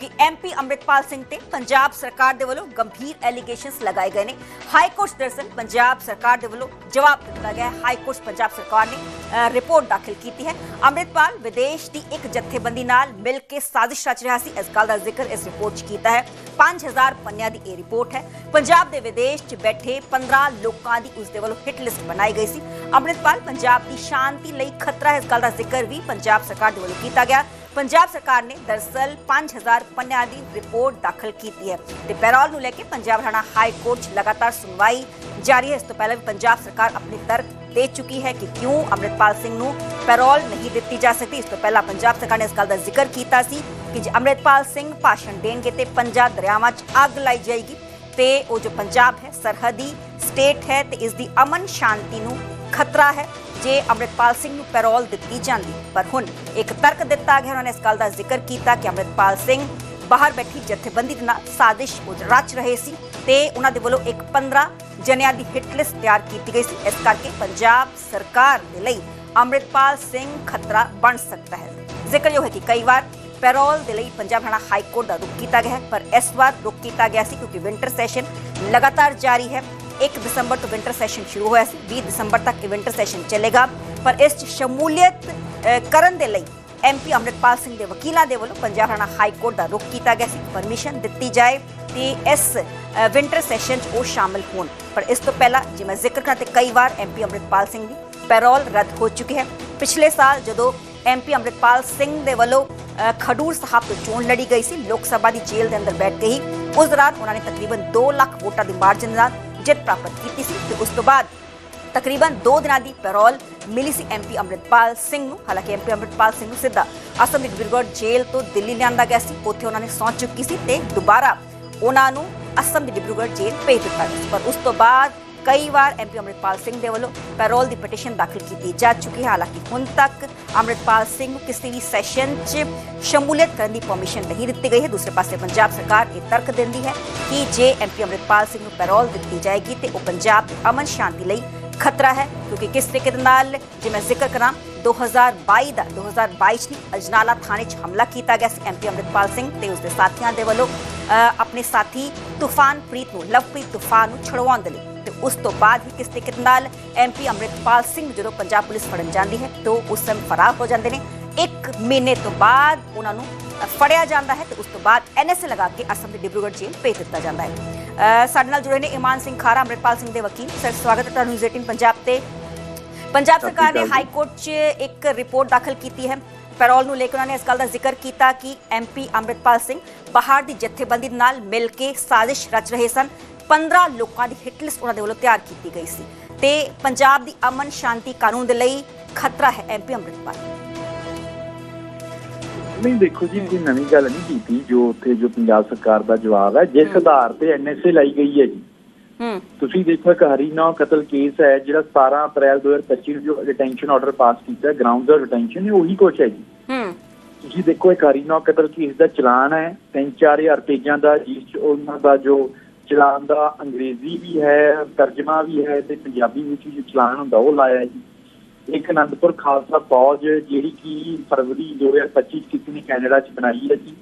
ਕਿ ਐਮਪੀ ਅੰਮ੍ਰਿਤਪਾਲ ਸਿੰਘ ਤੇ ਪੰਜਾਬ ਸਰਕਾਰ ਦੇ ਵੱਲੋਂ ਗੰਭੀਰ ਐਲੀਗੇਸ਼ਨਸ ਲਗਾਏ ਗਏ ਨੇ ਹਾਈ ਕੋਰਟ ਦਰਸਲ ਪੰਜਾਬ ਸਰਕਾਰ ਦੇ ਵੱਲੋਂ ਜਵਾਬ ਦਿੱਤਾ ਗਿਆ ਹੈ ਹਾਈ ਕੋਰਟ ਪੰਜਾਬ ਸਰਕਾਰ ਨੇ ਅ, ਰਿਪੋਰਟ ਦਾਖਲ ਕੀਤੀ ਹੈ ਅੰਮ੍ਰਿਤਪਾਲ ਵਿਦੇਸ਼ ਦੀ ਇੱਕ ਜਥੇਬੰਦੀ ਨਾਲ ਮਿਲ ਕੇ ਸਾਜ਼ਿਸ਼ ਰਚ ਰਿਹਾ ਸੀ ਇਸ ਗੱਲ ਦਾ ਜ਼ਿਕਰ ਇਸ ਰਿਪੋਰਟ 'ਚ ਕੀਤਾ ਹੈ 5000 ਪੰਨਿਆਂ ਦੀ ਇਹ ਰਿਪੋਰਟ ਹੈ ਪੰਜਾਬ ਦੇ ਵਿਦੇਸ਼ 'ਚ ਬੈਠੇ 15 ਲੋਕਾਂ ਦੀ ਉਸ ਦੇ ਵੱਲੋਂ ਹਿੱਟ ਲਿਸਟ ਬਣਾਈ ਗਈ ਸੀ ਅੰਮ੍ਰਿਤਪਾਲ ਪੰਜਾਬ ਦੀ ਸ਼ਾਂਤੀ ਲਈ ਖਤਰਾ ਹੈ ਇਸ ਗੱਲ ਦਾ ਜ਼ਿਕਰ ਵੀ ਪੰਜਾਬ ਸਰਕਾਰ ਦੇ ਵੱਲੋਂ ਕੀਤਾ ਗਿਆ ਪੰਜਾਬ ਸਰਕਾਰ ਨੇ ਦਰਸਲ 5000 ਪੰਨਿਆਂ ਦੀ ਰਿਪੋਰਟ ਦਾਖਲ ਕੀਤੀ ਹੈ ਤੇ ਪੈਰੋਲ ਨੂੰ ਲੈ ਕੇ ਪੰਜਾਬ ਹਰਿਆਣਾ ਹਾਈ ਕੋਰਟ 'ਚ ਲਗਾਤਾਰ ਸੁਣਵਾਈ ਜਾਰੀ ਹੈ। ਇਸ ਤੋਂ ਪਹਿਲਾਂ ਵੀ ਪੰਜਾਬ ਸਰਕਾਰ ਆਪਣੀ ਤਰਕ ਦੇ ਚੁੱਕੀ ਹੈ ਕਿ ਕਿਉਂ ਅੰਮ੍ਰਿਤਪਾਲ ਸਿੰਘ ਨੂੰ ਪੈਰੋਲ ਨਹੀਂ ਦਿੱਤੀ ਜਾ ਸਕਦੀ। ਇਸ ਤੋਂ ਪਹਿਲਾਂ ਪੰਜਾਬ ਸਰਕਾਰ ਨੇ ਇਸ ਗੱਲ ਦਾ ਜ਼ਿਕਰ ਕੀਤਾ ਸੀ ਕਿ ਜੇ ਅੰਮ੍ਰਿਤਪਾਲ ਸਿੰਘ ਭਾਸ਼ਣ ਦੇਣਗੇ ਤੇ ਪੰਜਾਬ ਦਰਿਆਵਾਂ 'ਚ ਅੱਗ ਲਾਈ ਜਾਏਗੀ ਤੇ ਉਹ ਜੋ ਪੰਜਾਬ ਹੈ, ਸਰਹੱਦੀ ਸਟੇਟ ਹੈ ਤੇ ਇਸ ਦੀ ਅਮਨ ਸ਼ਾਂਤੀ ਨੂੰ ਖਤਰਾ ਹੈ ਜੇ ਅੰਮ੍ਰਿਤਪਾਲ ਸਿੰਘ ਨੂੰ ਪੈਰੋਲ ਦਿੱਤੀ ਜਾਂਦੀ। ਪਰ ਹੁਣ ਇੱਕ ਤਰਕ ਦਿੱਤਾ ਗਿਆ, ਉਹਨਾਂ ਨੇ ਇਸ ਗੱਲ ਦਾ ਜ਼ਿਕਰ ਕੀਤਾ ਕਿ ਅੰਮ੍ਰਿਤਪਾਲ ਸਿੰਘ ਬਾਹਰ ਬੈਠੀ ਜਥੇਬੰਦੀ ਦੇ ਨਾਲ ਸਾਜ਼ਿਸ਼ ਰਚ ਰਹੇ ਸੀ ਤੇ ਉਹਨਾਂ ਦੇ ਵੱਲੋਂ ਇੱਕ 15 ਜਨਿਆਂ ਦੀ ਹਿੱਟ ਲਿਸਟ ਤਿਆਰ ਕੀਤੀ ਗਈ ਸੀ। ਇਸ ਕਰਕੇ ਪੰਜਾਬ ਸਰਕਾਰ ਦੇ ਲਈ ਅੰਮ੍ਰਿਤਪਾਲ ਸਿੰਘ ਖਤਰਾ ਬਣ ਸਕਦਾ ਹੈ। ਜ਼ਿਕਰਯੋਗ ਹੈ ਕਿ ਕਈ ਵਾਰ ਪੈਰੋਲ ਦੇ ਲਈ ਪੰਜਾਬ ਹਰਿਆਣਾ ਹਾਈ ਕੋਰਟ ਦਾ ਰੁਕ ਕੀਤਾ ਗਿਆ ਹੈ, ਪਰ ਇਸ ਵਾਰ ਰੁਕ ਕੀਤਾ ਗਿਆ ਸੀ ਕਿਉਂਕਿ ਵਿੰਟਰ ਸੈਸ਼ਨ ਲਗਾਤਾਰ ਜਾਰੀ ਹੈ। 1 ਦਸੰਬਰ ਤੋਂ ਵਿੰਟਰ ਸੈਸ਼ਨ ਸ਼ੁਰੂ ਹੋਇਆ ਸੀ 20 ਦਸੰਬਰ ਤੱਕ ਇਹ ਵਿੰਟਰ ਸੈਸ਼ਨ ਚੱਲੇਗਾ। ਪਰ ਇਸ 'ਚ ਸ਼ਮੂਲੀਅਤ ਕਰਨ ਦੇ ਲਈ ਐਮਪੀ ਅੰਮ੍ਰਿਤਪਾਲ ਸਿੰਘ ਦੇ ਵਕੀਲਾਂ ਦੇ ਵੱਲੋਂ ਪੰਜਾਬ ਹਰਿਆਣਾ ਹਾਈ ਕੋਰਟ ਦਾ ਰੁਕ ਕੀਤਾ ਗਿਆ ਸੀ। ਪਰਮਿਸ਼ਨ ਦਿੱਤੀ ਜਾਏ ਤੇ ਇਸ ਵਿੰਟਰ ਸੈਸ਼ਨ 'ਚ ਉਹ ਸ਼ਾਮਲ ਹੋਣ। ਪਰ ਇਸ ਤੋਂ ਪਹਿਲਾਂ ਜੇ ਮੈਂ ਜ਼ਿਕਰ ਕਰਾਂ ਤੇ ਕਈ ਵਾਰ ਐਮਪੀ ਅੰਮ੍ਰਿਤਪਾਲ ਸਿੰਘ ਦੀ ਪੈਰੋਲ ਰੱਦ ਹੋ ਚੁੱਕੀ ਹੈ। ਪਿਛਲੇ ਸਾਲ ਜਦੋਂ ਐਮਪੀ ਅੰਮ੍ਰਿਤਪਾਲ ਸਿੰਘ ਦੇ ਵੱਲੋਂ ਖਡੂਰ ਸਾਹਿਬ ਤੋਂ ਚੋਣ ਲੜੀ ਗਈ ਸੀ, ਲੋਕ ਸਭਾ ਦੀ ਜੇਲ੍ਹ ਦੇ ਅੰਦਰ ਬੈਠ ਕੇ ਹੀ, ਉਸ ਦੌਰਾਨ ਉਹਨਾਂ ਨੇ ਤਕਰੀਬਨ 2 ਲੱਖ ਵੋਟਾਂ ਦੀ ਮਾਰਜਨ ਨਾਲ ਜਿੱਤ ਪ੍ਰਾਪਤ ਕੀਤੀ ਸੀ ਤੇ ਉਸ ਤੋਂ ਬਾਅਦ ਤਕਰੀਬਨ 2 ਦਿਨਾਂ ਦੀ ਪੈਰੋਲ ਮਿਲੀ ਸੀ ਐਮਪੀ ਅੰਮ੍ਰਿਤਪਾਲ ਸਿੰਘ ਨੂੰ। ਹਾਲਾਂਕਿ ਐਮਪੀ ਅੰਮ੍ਰਿਤਪਾਲ ਸਿੰਘ ਨੂੰ ਸਿੱਧਾ ਅਸਮ ਦੀ ਡਿਬਰੂਗੜ੍ਹ ਜੇਲ੍ਹ ਤੋਂ ਦਿੱਲੀ ਲਿਆਂਦਾ ਗਿਆ ਸੀ। ਉੱਥੇ ਉਹਨਾਂ ਨੇ ਸੌਂ ਚੁੱਕੀ ਸੀ ਤੇ ਦੁਬਾਰਾ ਉਹਨਾਂ ਨੂੰ ਅਸਮ ਦੀ ਡਿਬਰੂਗੜ੍ਹ ਜੇਲ੍ਹ ਭੇਜ ਦਿੱਤਾ ਗਿਆ ਸੀ। ਪਰ ਉਸ ਤੋਂ ਬਾਅਦ ਕਈ ਵਾਰ ਐਮਪੀ ਅੰਮ੍ਰਿਤਪਾਲ ਸਿੰਘ ਦੇ ਵੱਲੋਂ ਪੈਰੋਲ ਦੀ ਪਟੀਸ਼ਨ ਦਾਖਲ ਕੀਤੀ ਜਾ ਚੁੱਕੀ ਹੈ। ਹਾਲਾਂਕਿ ਹੁਣ ਤੱਕ ਅੰਮ੍ਰਿਤਪਾਲ ਸਿੰਘ ਨੂੰ ਕਿਸੇ ਵੀ ਸੈਸ਼ਨ 'ਚ ਸ਼ਮੂਲੀਅਤ ਕਰਨ ਦੀ ਪਰਮਿਸ਼ਨ ਨਹੀਂ ਦਿੱਤੀ ਗਈ ਹੈ। ਦੂਸਰੇ ਪਾਸੇ ਪੰਜਾਬ ਸਰਕਾਰ ਇਹ ਤਰਕ ਦਿੰਦੀ ਹੈ ਕਿ ਜੇ ਐਮਪੀ ਅੰਮ੍ਰਿਤਪਾਲ ਸਿੰਘ ਨੂੰ ਪੈਰੋਲ ਦਿੱਤੀ ਜਾਏਗੀ ਤੇ ਉਹ ਪੰਜਾਬ ਦੀ ਅਮਨ ਸ਼ਾਂਤੀ ਲਈ ਖਤਰਾ ਹੈ। ਕਿਉਂਕਿ ਕਿਸ ਤਰੀਕੇ ਦੇ ਨਾਲ ਜੇ ਮੈਂ ਜ਼ਿਕਰ ਕਰਾਂ 2022 ਦਾ 2022 ਚ ਅਜਨਾਲਾ ਥਾਣੇ 'ਚ ਹਮਲਾ ਕੀਤਾ ਗਿਆ ਸੀ ਐਮਪੀ ਅੰਮ੍ਰਿਤਪਾਲ ਸਿੰਘ ਤੇ ਉਸਦੇ ਸਾਥੀਆਂ ਦੇ ਵੱਲੋਂ ਆਪਣੇ ਸਾਥੀ ਤੂਫਾਨ ਪ੍ਰੀਤ ਨੂੰ, ਲਵਪ੍ਰੀਤ ਤੂਫਾਨ ਨੂੰ ਛੁਡਵਾਉਣ ਦੇ ਲਈ। ਤੇ ਉਸ ਤੋਂ ਬਾਅਦ ਹੀ ਕਿਸ ਤਰੀਕੇ ਨਾਲ ਐਮਪੀ ਅੰਮ੍ਰਿਤਪਾਲ ਸਿੰਘ ਜਦੋਂ ਪੰਜਾਬ ਪੁਲਿਸ ਫੜਨ ਜਾਂਦੀ ਹੈ ਤਾਂ ਉਸ ਸਮੇਂ ਫਰਾਰ ਹੋ ਜਾਂਦੇ ਨੇ। ਇੱਕ ਮਹੀਨੇ ਤੋਂ ਬਾਅਦ ਉਹਨਾਂ ਨੂੰ ਫੜਿਆ ਜਾਂਦਾ ਹੈ ਤੇ ਉਸ ਤੋਂ ਬਾਅਦ ਐਨਐਸਏ ਲਗਾ ਕੇ ਅਸਮ ਦੇ ਡਿਬਰੂਗੜ੍ਹ ਜੇਲ੍ਹ ਭੇਜ ਦਿੱਤਾ ਜਾਂਦਾ ਹੈ। ਸਾਡੇ ਨਾਲ ਜੁੜੇ ਨੇ ਇਮਾਨ ਸਿੰਘ ਖਾਰਾ ਅੰਮ੍ਰਿਤਪਾਲ ਸਿੰਘ ਦੇ ਵਕੀਲ। ਸਰ ਸਵਾਗਤ ਹੈ ਤੁਹਾਨੂੰ 18 ਪੰਜਾਬ ਤੇ। ਪੰਜਾਬ ਸਰਕਾਰ ਨੇ। ਹਾਈ ਕੋਰਟ 'ਚ ਇੱਕ ਰਿਪੋਰਟ ਦਾਖਲ ਕੀਤੀ ਹੈ। ਪੈਰੋਲ ਨੂੰ ਲੈ ਕੇ ਉਹਨਾਂ ਨੇ ਇਸ ਗੱਲ ਦਾ ਜ਼ਿਕਰ ਕੀਤਾ ਕਿ ਐਮਪੀ ਅੰਮ੍ਰਿਤਪਾਲ ਸਿੰਘ ਬਾਹਰ ਦੀ ਜਥੇਬੰਦੀ ਨਾਲ ਮਿਲ ਕੇ ਸਾਜ਼ਿਸ਼ ਰਚ ਰਹੇ ਸਨ। 15 ਲੋਕਾਂ ਦੀ ਹਿੱਟ ਲਿਸਟ ਉਹਨਾਂ ਦੇ ਵੱਲੋਂ ਤਿਆਰ ਕੀਤੀ ਗਈ ਸੀ। ਤੇ ਪੰਜਾਬ ਦੀ ਅਮਨ ਸ਼ਾਂਤੀ ਕਾਨੂੰਨ ਦੇ ਲਈ ਖਤਰਾ ਹੈ ਐਮਪੀ ਅੰਮ੍ਰਿਤਪਾਲ। ਨਹੀਂ ਦੇਖੋ ਜੀ ਕੋਈ ਨਵੀਂ ਗੱਲ ਨਹੀਂ ਕੀਤੀ ਜੋ ਉੱਥੇ ਜੋ ਪੰਜਾਬ ਸਰਕਾਰ ਦਾ ਜਵਾਬ ਹੈ ਜਿਸ ਆਧਾਰ ਤੇ ਐਨਐਸਏ ਲਾਈ ਗਈ ਹੈ ਜੀ। ਤੁਸੀਂ ਦੇਖੋ ਇੱਕ ਹਰੀਨੌ ਕਤਲ ਕੇਸ ਹੈ ਜਿਹੜਾ 17 ਅਪ੍ਰੈਲ 2025 ਨੂੰ ਜੋ ਡਿਟੈਂਸ਼ਨ ਆਰਡਰ ਪਾਸ ਕੀਤਾ ਗਰਾਊਂਡ ਦਾ ਡਿਟੈਂਸ਼ਨ ਇਹ ਉਹੀ ਕੁਛ ਹੈ ਜੀ। ਤੁਸੀਂ ਦੇਖੋ ਇੱਕ ਹਰੀਨੌ ਕਤਲ ਕੇਸ ਦਾ ਚਲਾਨ ਹੈ 3-4000 ਪੇਜਾਂ ਦਾ ਜਿਸ 'ਚ ਉਹਨਾਂ ਦਾ ਜੋ ਚਲਾਨ ਦਾ ਅੰਗਰੇਜ਼ੀ ਵੀ ਹੈ ਤਰਜਮਾ ਵੀ ਹੈ ਤੇ ਪੰਜਾਬੀ ਵਿੱਚ ਜੋ ਚਲਾਨ ਹੁੰਦਾ ਉਹ ਲਾਇਆ ਜੀ। ਇੱਕ ਅਨੰਦਪੁਰ ਖਾਲਸਾ ਫੌਜ ਜਿਹੜੀ ਕਿ ਫਰਵਰੀ 2025 ਚ ਕਿਸੇ ਨੇ ਕੈਨੇਡਾ 'ਚ ਬਣਾਈ ਹੈ ਜੀ।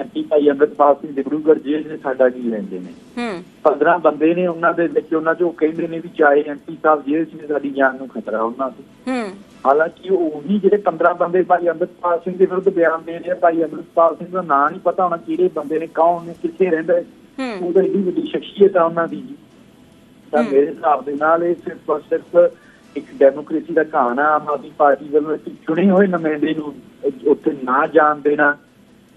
ਐਮਪੀ ਭਾਈ ਅੰਮ੍ਰਿਤਪਾਲ ਸਿੰਘ ਡਿਬਰੂਗੜ੍ਹ ਜੇਲ੍ਹ ਦੇ ਸਾਡਾ ਕੀ ਲੈਂਦੇ ਨੇ। ਹੂੰ। 15 ਬੰਦੇ ਨੇ ਉਹਨਾਂ ਦੇ ਵਿੱਚ ਉਹਨਾਂ ਚੋਂ ਕਹਿੰਦੇ ਨੇ ਵੀ ਚਾਹੇ ਐਮਪੀ ਸਾਹਿਬ ਜੇਲ੍ਹ 'ਚ ਨੇ ਸਾਡੀ ਜਾਨ ਨੂੰ ਖਤਰਾ ਉਹਨਾਂ ਤੋਂ। ਹਾਲਾਂਕਿ ਉਹ ਵੀ ਜਿਹੜੇ 15 ਬੰਦੇ ਭਾਈ ਅੰਮ੍ਰਿਤਪਾਲ ਸਿੰਘ ਦੇ ਵਿਰੁੱਧ ਬਿਆਨ ਦੇ ਰਹੇ ਆ ਭਾਈ ਅੰਮ੍ਰਿਤਪਾਲ ਸਿੰਘ ਦਾ ਨਾਂ ਨਹੀਂ ਪਤਾ ਹੋਣਾ ਕਿਹੜੇ ਬੰਦੇ ਨੇ ਕੌਣ ਨੇ ਕਿੱਥੇ ਰਹਿੰਦਾ ਹੈ। ਹੂੰ ਉਹਦਾ ਏਡੀ ਵੱਡੀ ਸ਼ਖਸੀਅਤ ਆ ਉਹਨਾਂ ਦੀ ਤਾਂ। ਮੇਰੇ ਹਿਸਾਬ ਦੇ ਨਾਲ ਇਹ ਸਿਰਫ ਔਰ ਸਿਰਫ ਇੱਕ ਡੈਮੋਕ੍ਰੇਸੀ ਦਾ ਕਹਾਣਾ ਆਮ ਆਦਮੀ ਪਾਰਟੀ ਵੱਲੋਂ ਇੱਕ ਚੁਣੇ ਹੋਏ ਨੁਮਾਇੰਦੇ ਨੂੰ ਉੱਥੇ ਨਾ ਜਾਣ ਦੇਣਾ।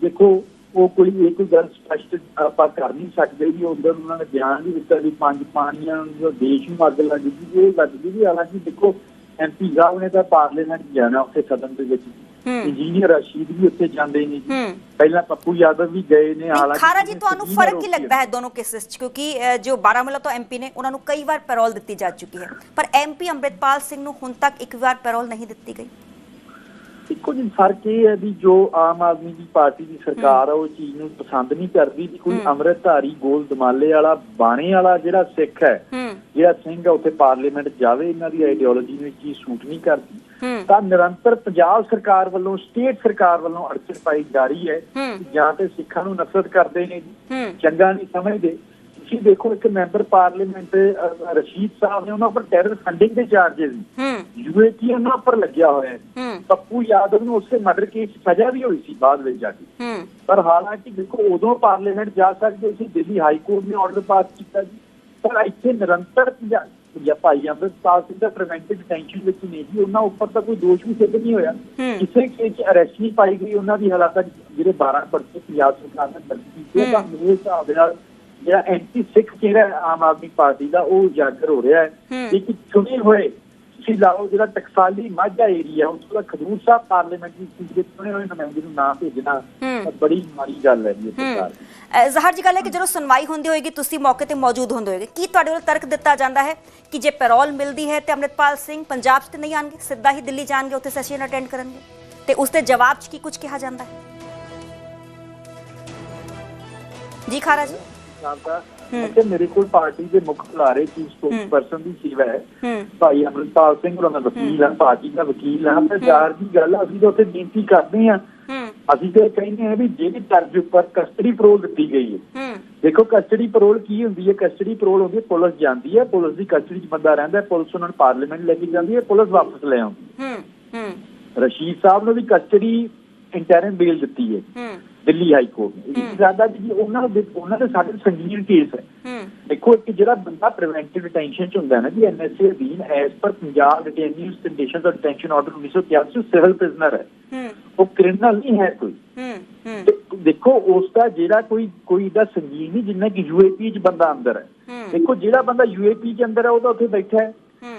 ਦੇਖੋ ਉਹ ਕੋਈ ਇਹ ਕੋਈ ਗੱਲ ਸਪਸ਼ਟ ਆਪਾਂ ਕਰ ਨਹੀਂ ਸਕਦੇ ਵੀ ਉਧਰ ਉਹਨਾਂ ਨੇ ਬਿਆਨ ਵੀ ਦਿੱਤਾ ਵੀ ਪੰਜ ਪਾਣੀਆਂ ਜੋ ਦੇਸ਼ ਨੂੰ ਅੱਗ ਲੱਗ ਗਈ। ਇਹ ਲੱਗ ਗਈ ਹਾਲਾਂਕਿ ਦੇਖੋ ਐਮਪੀ ਸਾਹਿਬ ਨੇ ਤਾਂ ਪਾਰਲੀਮੈਂਟ ਜਾਣਾ ਉੱਥੇ ਸਦਨ ਦੇ ਵਿੱਚ। ਇੰਜੀਨੀਅਰ ਰਸ਼ੀਦ ਵੀ ਉੱਥੇ ਜਾਂਦੇ ਨੇ ਜੀ। ਪਹਿਲਾਂ ਪੱਪੂ ਯਾਦਵ ਵੀ ਗਏ ਨੇ ਹਾਲਾਂਕਿ ਖਾਰਾ ਜੀ ਤੁਹਾਨੂੰ ਫ਼ਰਕ ਕੀ ਲੱਗਦਾ ਹੈ ਦੋਨੋਂ ਕੇਸਿਸ 'ਚ? ਕਿਉਂਕਿ ਜੋ ਬਾਰਾਮੂਲਾ ਤੋਂ ਐਮਪੀ ਨੇ ਉਹਨਾਂ ਨੂੰ ਕਈ ਵਾਰ ਪੈਰੋਲ ਦਿੱਤੀ ਜਾ ਚੁੱਕੀ ਹੈ। ਪਰ ਐਮਪੀ ਅੰਮ੍ਰਿਤਪਾਲ ਸਿੰਘ ਨੂੰ ਹੁਣ ਤੱਕ ਇੱਕ ਵਾਰ ਪੈਰੋਲ ਨਹੀਂ ਦਿੱਤੀ ਗਈ। ਇੱਕੋ ਫ਼ਰਕ ਇਹ ਹੈ ਵੀ ਜੋ ਆਮ ਆਦਮੀ ਦੀ ਪਾਰਟੀ ਦੀ ਸਰਕਾਰ ਆ ਉਹ ਚੀਜ਼ ਨੂੰ ਪਸੰਦ ਨਹੀਂ ਕਰਦੀ ਵੀ ਕੋਈ। ਅੰਮ੍ਰਿਤਧਾਰੀ ਗੋਲ ਦਮਾਲੇ ਵਾਲਾ ਬਾਣੇ ਵਾਲਾ ਜਿਹੜਾ ਸਿੱਖ ਹੈ ਜਿਹੜਾ ਸਿੰਘ ਆ ਉੱਥੇ ਪਾਰਲੀਮੈਂਟ ਜਾਵੇ ਇਹਨਾਂ ਦੀ ਆਈਡੀਓਲੋਜੀ ਨੂੰ ਇਹ ਚੀਜ਼ ਸੂਟ ਨਹੀਂ ਕਰਦੀ। ਤਾਂ ਨਿਰੰਤਰ ਪੰਜਾਬ ਸਰਕਾਰ ਵੱਲੋਂ ਸਟੇਟ ਸਰਕਾਰ ਵੱਲੋਂ ਅੜਚਨ ਪਾਈ ਜਾ ਰਹੀ ਹੈ। ਜਾਂ ਤੇ ਸਿੱਖਾਂ ਨੂੰ ਨਫ਼ਰਤ ਕਰਦੇ ਨੇ ਜੀ। ਚੰਗਾ ਨਹੀਂ ਸਮਝਦੇ। ਤੁਸੀਂ ਦੇਖੋ ਇੱਕ ਮੈਂਬਰ ਪਾਰਲੀਮੈਂਟ ਰਸ਼ੀਦ ਸਾਹਿਬ ਨੇ ਉਹਨਾਂ ਉੱਪਰ ਟੈਰਰ ਫੰਡਿੰਗ ਦੇ ਚਾਰजेस ਹੂੰ। ਯੂਏਪੀ ਉਹਨਾਂ ਉੱਪਰ ਲੱਗਿਆ ਹੋਇਆ ਹੈ। ਪੱਪੂ ਯਾਦਵ ਨੂੰ ਉਸੇ ਮਰਡਰ ਕੇਸ ਸਜ਼ਾ ਵੀ ਹੋਈ ਸੀ ਬਾਅਦ ਵਿੱਚ ਜਾ ਕੇ। ਹੂੰ। ਪਰ ਹਾਲਾਂਕਿ ਦੇਖੋ ਉਦੋਂ ਪਾਰਲੀਮੈਂਟ ਜਾ ਸਕਦੇ ਸੀ ਦਿੱਲੀ ਹਾਈ ਕੋਰਟ ਨੇ ਆਰਡਰ ਪਾਸ ਕੀਤਾ ਜੀ। ਪਰ ਇੱਥੇ ਨਿਰੰਤਰ ਜਾਂ ਭਾਈ ਅੰਮ੍ਰਿਤਪਾਲ ਸਿੰਘ ਦਾ ਪ੍ਰੀਵੈਂਟਿਵ ਡਿਟੈਂਸ਼ਨ ਵਿੱਚ ਨਹੀਂ ਜੀ ਉਹਨਾਂ ਉੱਪਰ ਤਾਂ ਕੋਈ ਦੋਸ਼ ਵੀ ਸਿੱਧ ਨਹੀਂ ਹੋਇਆ। ਕਿਸੇ ਕੇਸ 'ਚ ਅਰੈਸਟ ਨਹੀਂ ਪਾਈ ਗਈ। ਉਹਨਾਂ ਦੀ ਹਾਲਾਤ ਜਿਹੜੇ 12 ਪਰਚੇ ਪੰਜਾਬ ਸਰਕਾਰ ਨੇ ਦਰਜ ਕੀਤੇ ਤਾਂ ਮੇਰੇ ਹਿਸਾਬ ਨਾਲ ਜਿਹੜਾ ਐਂਟੀ ਸਿੱਖ ਹੈ ਆਮ ਆਦਮੀ ਪਾਰਟੀ ਦਾ ਉਹ ਉਜਾਗਰ ਹੋ ਰਿਹਾ ਹੈ। ਇੱਕ ਚੁਣੇ ਹੋਏ ਤੁਸੀਂ ਲਾਓ ਜਿਹੜਾ ਟਕਸਾਲੀ ਮਾਝਾ ਏਰੀਆ ਉਸ ਦਾ ਖਡੂਰ ਸਾਹਿਬ ਪਾਰਲੀਮੈਂਟਰੀ ਸੀਟ ਦੇ ਚੁਣੇ ਹੋਏ ਨੁਮਾਇੰਦੇ ਨੂੰ ਨਾ ਭੇਜਣਾ। ਤਾਂ ਬੜੀ ਮਾੜੀ ਗੱਲ ਹੈ ਜੀ ਇਹ ਸਰਕਾਰ ਦੀ। ਜ਼ਾਹਰ ਜੀ ਗੱਲ ਹੈ ਕਿ ਜਦੋਂ ਸੁਣਵਾਈ ਹੁੰਦੀ ਹੋਏਗੀ ਤੁਸੀਂ ਮੌਕੇ ਤੇ ਮੌਜੂਦ ਹੁੰਦੇ ਹੋਗੇ ਕੀ ਤੁਹਾਡੇ ਵੱਲੋਂ ਤਰਕ ਦਿੱਤਾ ਜਾਂਦਾ ਹੈ ਕਿ ਜੇ ਪੈਰੋਲ ਮਿਲਦੀ ਹੈ ਤੇ ਅੰਮ੍ਰਿਤਪਾਲ ਸਿੰਘ ਪੰਜਾਬ 'ਚ ਤੇ ਨਹੀਂ ਆਣਗੇ ਸਿੱਧਾ ਹੀ ਦਿੱਲੀ ਜਾਣਗੇ ਉੱਥੇ ਸੈਸ਼ਨ ਅਟੈਂਡ ਕਰਨਗੇ? ਤੇ ਉਸ ਦੇ ਜਵਾਬ 'ਚ ਕੀ ਕੁਝ ਕਿਹਾ ਜਾਂਦਾ ਹੈ? ਜੀ ਖਾਰਾ ਜੀ। ਕਿ ਮੇਰੇ ਕੋਲ ਪਾਰਟੀ ਦੇ ਮੁੱਖ ਬੁਲਾਰੇ ਚੀਫ ਸਪੋਕਸਪਰਸਨ ਦੀ ਸੇਵਾ ਹੈ। ਭਾਈ ਅਮਰਿਤਪਾਲ ਸਿੰਘ ਉਹਨਾਂ ਦਾ ਵਕੀਲ ਹੈ। ਪਾਰਟੀ ਦਾ ਵਕੀਲ ਹੈ। ਤੇ ਜ਼ਾਹਰ ਦੀ ਗੱਲ ਆ, ਅਸੀਂ ਤਾਂ ਉੱਥੇ ਬੇਨਤੀ ਕਰਦੇ ਹੂੰ। ਅਸੀਂ ਤਾਂ ਕਹਿੰਦੇ ਹਾਂ ਵੀ ਜਿਹੜੀ ਤਰਜ ਉੱਪਰ ਕਸਟਡੀ ਪਰੋਲ ਦਿੱਤੀ ਗਈ ਹੈ। ਦੇਖੋ ਕਸਟਡੀ ਪਰੋਲ ਕੀ ਹੁੰਦੀ ਹੈ? ਕਸਟਡੀ ਪਰੋਲ ਹੁੰਦੀ ਹੈ ਪੁਲਿਸ ਜਾਂਦੀ ਹੈ ਪੁਲਿਸ ਦੀ ਕਸਟਡੀ 'ਚ ਬੰਦਾ ਰਹਿੰਦਾ ਹੈ ਪੁਲਿਸ ਉਹਨਾਂ ਨੂੰ ਪਾਰਲੀਮੈਂਟ ਲੈ ਕੇ ਜਾਂਦੀ ਹੈ ਪੁਲਿਸ ਵਾਪਸ ਲੈ ਆਉਂਦੀ ਹੈ। ਰਸ਼ੀਦ ਸਾਹਿਬ ਨੂੰ ਵੀ ਕਸਟਡੀ ਇੰਟਰਮ ਬੇਲ ਦਿੱਤੀ ਹੈ। ਦਿੱਲੀ ਹਾਈ ਕੋਰਟ ਨੇ। ਜ਼ਿਆਦਾ ਜੀ ਉਹਨਾਂ ਦੇ ਉਹਨਾਂ ਦੇ ਸਾਡੇ ਸੰਗੀਨ ਕੇਸ ਹੈ। ਦੇਖੋ ਇੱਕ ਜਿਹੜਾ ਬੰਦਾ ਪ੍ਰੀਵੈਂਟਿਵ ਡਿਟੈਂਸ਼ਨ ਚ ਹੁੰਦਾ ਨਾ ਜੀ ਐਨਐਸਏ ਅਧੀਨ as per Punjab detaining conditions ਔਰ ਡਿਟੈਂਸ਼ਨ ਆਰਡਰ 1981 ਸਿਵਲ ਪ੍ਰਿਜ਼ਨਰ ਹੈ। ਉਹ ਕ੍ਰਿਮੀਨਲ ਨਹੀਂ ਹੈ ਕੋਈ। ਦੇਖੋ ਉਸ ਦਾ ਜਿਹੜਾ ਕੋਈ ਕੋਈ ਦਾ ਸੰਗੀਨ ਨਹੀਂ ਜਿੰਨਾ ਕਿ ਯੂਏਪੀ ਚ ਬੰਦਾ ਅੰਦਰ ਹੈ। ਦੇਖੋ ਜਿਹੜਾ ਬੰਦਾ ਯੂਏਪੀ ਚ ਅੰਦਰ ਹੈ ਉਹ ਤਾਂ ਉੱਥੇ ਬੈਠਾ ਹੈ।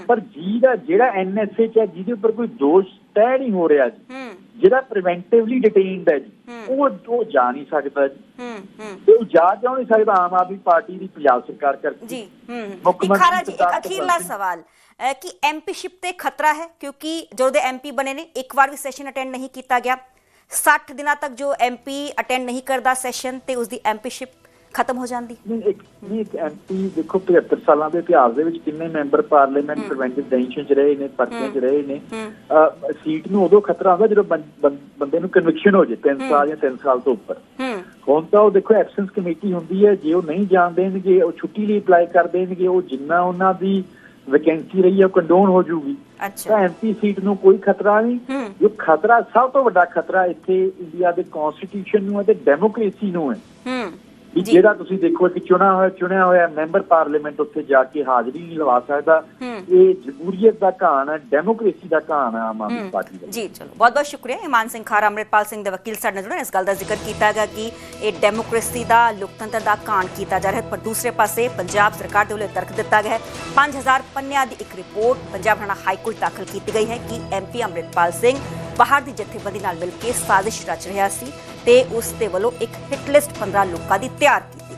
ਪਰ ਜਿਹਦਾ ਜਿਹੜਾ ਐਨਐਸਏ ਚ ਹੈ ਜਿਹਦੇ ਉੱਪਰ ਕੋਈ ਦੋਸ਼ ਤੈਅ ਨਹੀਂ ਹੋ ਰਿਹਾ ਜੀ। ਜਿਹੜਾ ਪ੍ਰੀਵੈਂਟਿਵਲੀ ਡਿਟੇਨਡ ਹੈ ਜੀ। ਉਹ ਉਹ ਜਾ ਨਹੀਂ ਸਕਦਾ ਜੀ। ਹੂੰ ਹੂੰ। ਉਹ ਜਾ ਕਿਉਂ ਨਹੀਂ ਸਕਦਾ? ਆਮ ਆਦਮੀ ਪਾਰਟੀ ਦੀ ਪੰਜਾਬ ਸਰਕਾਰ ਕਰਕੇ। ਜੀ ਹੂੰ। ਮੁੱਖ ਮੰਤਰੀ ਜੀ ਅਖੀਰਲਾ ਸਵਾਲ ਕਿ ਐਮਪੀਸ਼ਿਪ ਤੇ ਖਤਰਾ ਹੈ? ਕਿਉਂਕਿ ਜਦੋਂ ਦੇ ਐਮਪੀ ਬਣੇ ਨੇ ਇੱਕ ਵਾਰ ਵੀ ਸੈਸ਼ਨ ਅਟੈਂਡ ਨਹੀਂ ਕੀਤਾ ਗਿਆ। 60 ਦਿਨਾਂ ਤੱਕ ਜੋ ਐਮਪੀ ਅਟੈਂਡ ਨਹੀਂ ਕਰਦਾ ਸੈਸ਼ਨ ਤੇ ਉਸ ਦੀ ਐਮਪੀਸ਼ਿਪ ਖਤਮ ਹੋ ਜਾਂਦੀ। ਨਹੀਂ ਇੱਕ ਨਹੀਂ ਇੱਕ ਐਮਪੀ ਦੇਖੋ 75 ਸਾਲਾਂ ਦੇ ਇਤਿਹਾਸ ਦੇ ਵਿੱਚ ਕਿੰਨੇ ਮੈਂਬਰ ਪਾਰਲੀਮੈਂਟ ਪ੍ਰੀਵੈਂਟਿਵ ਡੈਂਸ਼ਨ ਚ ਰਹੇ ਨੇ ਪਰਚੇ ਚ ਰਹੇ ਨੇ। ਸੀਟ ਨੂੰ ਉਦੋਂ ਖਤਰਾ ਹੁੰਦਾ ਜਦੋਂ ਬੰਦੇ ਨੂੰ ਕਨਵਿਕਸ਼ਨ ਹੋ ਜੇ 3 ਸਾਲ ਜਾਂ 3 ਸਾਲ ਤੋਂ ਉੱਪਰ। ਹੁਣ ਤਾਂ ਉਹ ਦੇਖੋ ਐਬਸੈਂਸ ਕਮੇਟੀ ਹੁੰਦੀ ਹੈ ਜੇ ਉਹ ਨਹੀਂ ਜਾਣ ਦੇਣਗੇ ਉਹ ਛੁੱਟੀ ਲਈ ਅਪਲਾਈ ਕਰ ਦੇਣਗੇ ਉਹ ਜਿੰਨਾ ਉਹਨਾਂ ਦੀ ਵੈਕੈਂਸੀ ਰਹੀ ਹੈ ਉਹ ਕੰਡੋਨ ਹੋ ਜਾਊਗੀ। ਤਾਂ ਅੱਛਾ ਐਮਪੀ ਸੀਟ ਨੂੰ ਕੋਈ ਖਤਰਾ ਨਹੀਂ। ਜੋ ਖਤਰਾ ਸਭ ਤੋਂ ਵੱਡਾ ਖਤਰਾ ਇੱਥੇ ਇੰਡੀਆ ਦੇ ਕਨਸਟੀਟਿਊਸ਼ਨ ਨੂੰ ਹੈ ਤੇ ਡੈਮੋਕ੍ਰੇਸੀ ਨੂੰ ਹੈ। ਜਿਹੜਾ ਤੁਸੀਂ ਦੇਖੋ ਕਿ ਚੁਣਾ ਹੋਇਆ ਚੁਣਿਆ ਹੋਇਆ ਮੈਂਬਰ ਪਾਰਲੀਮੈਂਟ ਉੱਥੇ ਜਾ ਕੇ ਹਾਜ਼ਰੀ ਨਹੀਂ ਲਵਾ ਸਕਦਾ। ਇਹ ਜਮਹੂਰੀਅਤ ਦਾ ਕਹਾਣ ਹੈ ਡੈਮੋਕ੍ਰੇਸੀ ਦਾ ਕਹਾਣ ਹੈ ਆਮ ਆਦਮੀ ਪਾਰਟੀ ਦਾ। ਜੀ ਚਲੋ। ਬਹੁਤ ਬਹੁਤ ਸ਼ੁਕਰੀਆ। ਇਮਾਨ ਸਿੰਘ ਖਾਰਾ ਅੰਮ੍ਰਿਤਪਾਲ ਸਿੰਘ ਦੇ ਵਕੀਲ ਸਾਡੇ ਨਾਲ ਜੁੜੇ। ਇਸ ਗੱਲ ਦਾ ਜ਼ਿਕਰ ਕੀਤਾ ਗਿਆ ਕਿ ਇਹ ਡੈਮੋਕ੍ਰੇਸੀ ਦਾ ਲੋਕਤੰਤਰ ਦਾ ਕਾਣ ਕੀਤਾ ਜਾ ਰਿਹਾ ਹੈ। ਪਰ ਦੂਸਰੇ ਪਾਸੇ ਪੰਜਾਬ ਸਰਕਾਰ ਦੇ ਵੱਲੋਂ ਤਰਕ ਦਿੱਤਾ ਗਿਆ ਹੈ। 5000 ਪੰਨਿਆਂ ਦੀ ਇੱਕ report Punjab Haryana high court ਦਾਖਲ ਕੀਤੀ ਗਈ ਹੈ ਕਿ ਐਮਪੀ ਅੰਮ੍ਰਿਤਪਾਲ ਸਿੰਘ ਬਾਹਰ ਦੀ ਜਥੇਬੰਦੀ ਨਾਲ ਮਿਲ ਕੇ ਸਾਜ਼ਿਸ਼ ਰਚ ਰਿਹਾ ਸੀ ਤੇ ਉਸ ਦੇ ਵੱਲੋਂ ਇੱਕ ਹਿੱਟ ਲਿਸਟ 15 ਲੋਕਾਂ ਦੀ ਤਿਆਰ ਕੀਤੀ